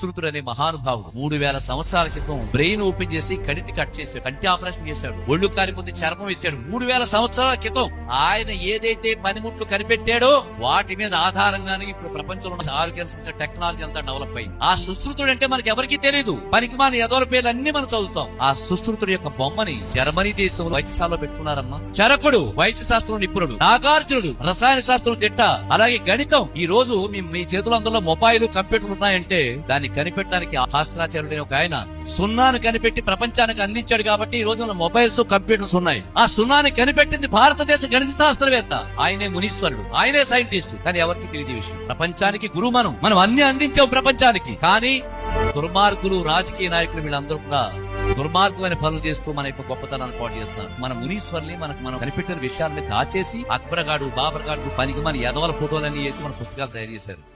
సురుతుడు అనే మహానుభావుడు. మూడు వేల సంవత్సరాల క్రితం బ్రెయిన్ ఓపెన్ చేసి కడితి కట్ చేశాడు కంటి ఆపరేషన్ చేశాడు ఒళ్ళు కారిపోతే చర్మం వేశాడు. మూడు వేల సంవత్సరాల క్రితం ఆయన ఏదైతే పనిముట్లు కనిపెట్టాడో వాటి మీద ఆధారంగానే ఇప్పుడు ప్రపంచంలో ఆరోగ్య టెక్నాలజీ అంతా డెవలప్ అయింది. ఆ సుశ్రుతుడు అంటే మనకి ఎవరికీ తెలియదు పనికి మన ఎదవల పేర్లు అన్ని మనం చదువుతాం. ఆ సుశ్రుతుడు యొక్క బొమ్మని జర్మనీ దేశంలో వైద్యశాలలో పెట్టుకున్నారమ్మా. చరకుడు వైద్య శాస్త్రం నిపుణుడు నాగార్జునుడు రసాయన శాస్త్రం తిట్ట అలాగే గణితం. ఈ రోజు మీ మీ అందులో మొబైల్ కంప్యూటర్ ఉన్నాయంటే దాన్ని కనిపెట్టడానికి ఆ ఒక ఆయన సున్నాను కనిపెట్టి ప్రపంచానికి అందించాడు కాబట్టి ఈ రోజు మొబైల్స్ కంప్యూటర్స్ ఉన్నాయి. ఆ సున్నాని కనిపెట్టింది భారతదేశ గణిత శాస్త్రవేత్త. ఆయనే మునీశ్వరుడు. ఆయనే సైంటిస్ట్. కానీ ఎవరికి తెలియదు విషయం. ప్రపంచానికి గురువు మనం. మనం అన్ని అందించాం ప్రపంచానికి. కానీ దుర్మార్గులు రాజకీయ నాయకులు వీళ్ళందరూ కూడా దుర్మార్గమైన పనులు చేస్తూ మన యొక్క గొప్పతనాన్ని పాటు చేస్తున్నారు. మన మునీశ్వర్ని మనకు మనం కనిపెట్టిన విషయాన్ని దాచేసి అక్బర్గాడు బాబర్గాడు పనికి మన యదవల ఫోటోలన్నీ వేసి మన పుస్తకాలు తయారు చేశారు.